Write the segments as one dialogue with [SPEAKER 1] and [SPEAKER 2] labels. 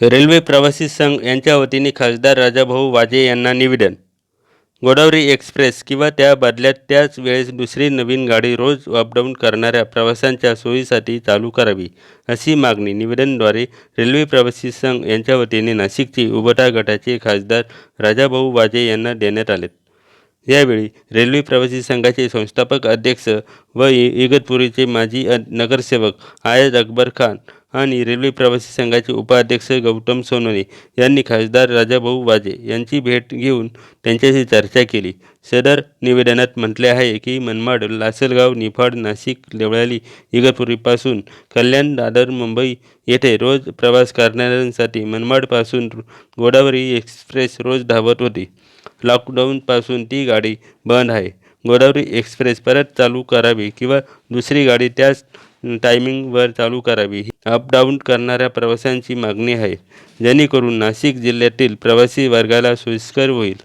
[SPEAKER 1] Railway प्रवासी संघ यांच्या वतीने खासदार राजाभाऊ वाजे यांना निवेदन. गोदावरी एक्सप्रेस किंवा त्या बदल्यात त्याच वेळेस दुसरी नवीन गाडी रोज अपडाऊन करणाऱ्या प्रवाशांच्या सोयीसाठी चालू करावी अशी मागणी निवेदनद्वारे रेल्वे प्रवासी संघ यांच्या वतीने नाशिकचे उबटा गटाचे खासदार राजाभाऊ वाजे यांना देण्यात आले. यावेळी रेल्वे प्रवासी संघाचे संस्थापक अध्यक्ष व इगतपुरीचे माजी नगरसेवक आयद अकबर खान आणि रेल्वे प्रवासी संघाचे उपाध्यक्ष गौतम सोनवणे यांनी खासदार राजाभाऊ वाजे यांची भेट घेऊन त्यांच्याशी चर्चा केली. सदर निवेदनात म्हटले आहे की मनमाड लासलगाव निफाड नाशिक देवळाली इगतपुरीपासून कल्याण दादर मुंबई येथे रोज प्रवास करणाऱ्यांसाठी मनमाडपासून गोदावरी एक्सप्रेस रोज धावत होती. लॉकडाऊनपासून ती गाडी बंद आहे. गोदावरी एक्सप्रेस परत चालू करावी किंवा दुसरी गाडी त्याच टायमिंगवर चालू करावी. ही अपडाऊन करणाऱ्या प्रवाशांची मागणी आहे. जेणेकरून नाशिक जिल्ह्यातील प्रवासी वर्गाला सोयीस्कर होईल.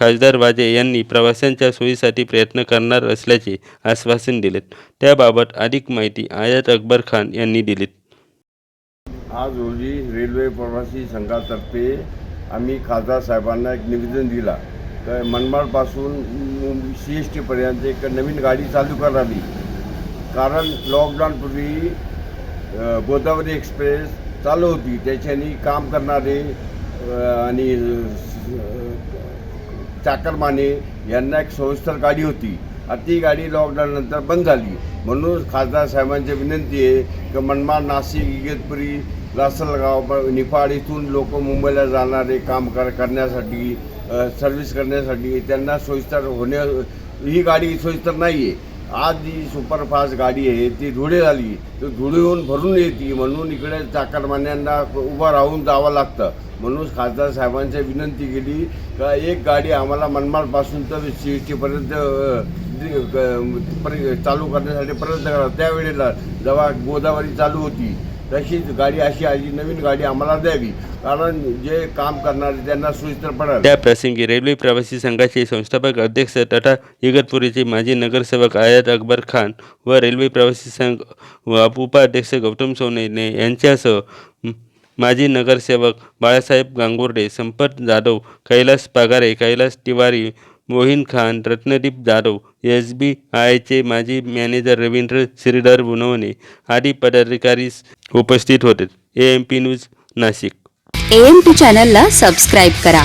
[SPEAKER 1] खासदार वाजे यांनी प्रवाशांच्या सोयीसाठी प्रयत्न करणार असल्याचे आश्वासन दिलेत. त्याबाबत अधिक माहिती आयात अकबर खान यांनी दिलीत.
[SPEAKER 2] आज रोजी रेल्वे प्रवासी संघातर्फे आम्ही खासदार साहेबांना एक निवेदन दिला. तर मनमाडपासून सी एस टीपर्यंत एक नवीन गाडी चालू करावी. कारण लॉकडाऊनपूर्वी गोदावरी एक्सप्रेस चालू होती. त्याच्यानी काम करणारे आणि चाकरमाने यांना एक सोयीस्कर गाडी होती. ती गाडी लॉकडाऊननंतर बंद झाली. म्हणून खासदार साहेबांची विनंती आहे की मनमाड नाशिक इगतपुरी लासलगाव निफाड इथून लोक मुंबईला जाणारे काम कर करण्यासाठी सर्व्हिस करण्यासाठी त्यांना सोयीस्कर होण्या ही गाडी सोयीस्तर नाही आहे आज जी सुपरफास्ट गाडी आहे ती धुळे झाली तर धुळेहून भरून येते म्हणून इकडे चाकरमान्यांना उभं राहून जावं लागतं. म्हणून खासदार साहेबांची विनंती केली का एक गाडी आम्हाला मनमाडपासून तर सी एस टीपर्यंत चालू करण्यासाठी प्रयत्न करा. त्यावेळेला जेव्हा गोदावरी चालू होती तशीच गाडी अशी आली नवीन गाडी आम्हाला द्यावी. कारण जे काम करणारे त्यांना सोयीस्कर पडेल.
[SPEAKER 1] त्या प्रसंगी रेल्वे प्रवासी संघाचे संस्थापक अध्यक्ष तथा इगतपुरीचे माजी नगरसेवक आयात अकबर खान व रेल्वे प्रवासी संघ व उपाध्यक्ष गौतम सोनेने यांच्यासह माजी नगरसेवक बाळासाहेब गांगुर्डे संपत जाधव कैलास पगारे कैलास तिवारी मोहिन खान रत्नदीप जाधव एस बी आयचे माजी मॅनेजर रवींद्र श्रीधर बुनवणे आदी पदाधिकारी उपस्थित होते. A M P news Nashik.
[SPEAKER 3] A M P चॅनलला सबस्क्राईब करा.